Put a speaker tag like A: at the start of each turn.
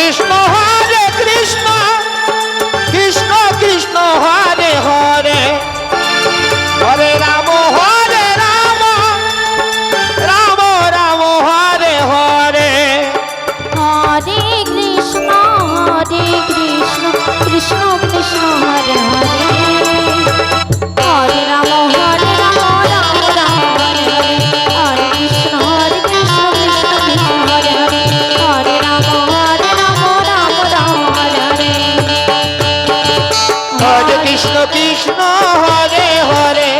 A: Krishna Hare Krishna Krishna Hare Hare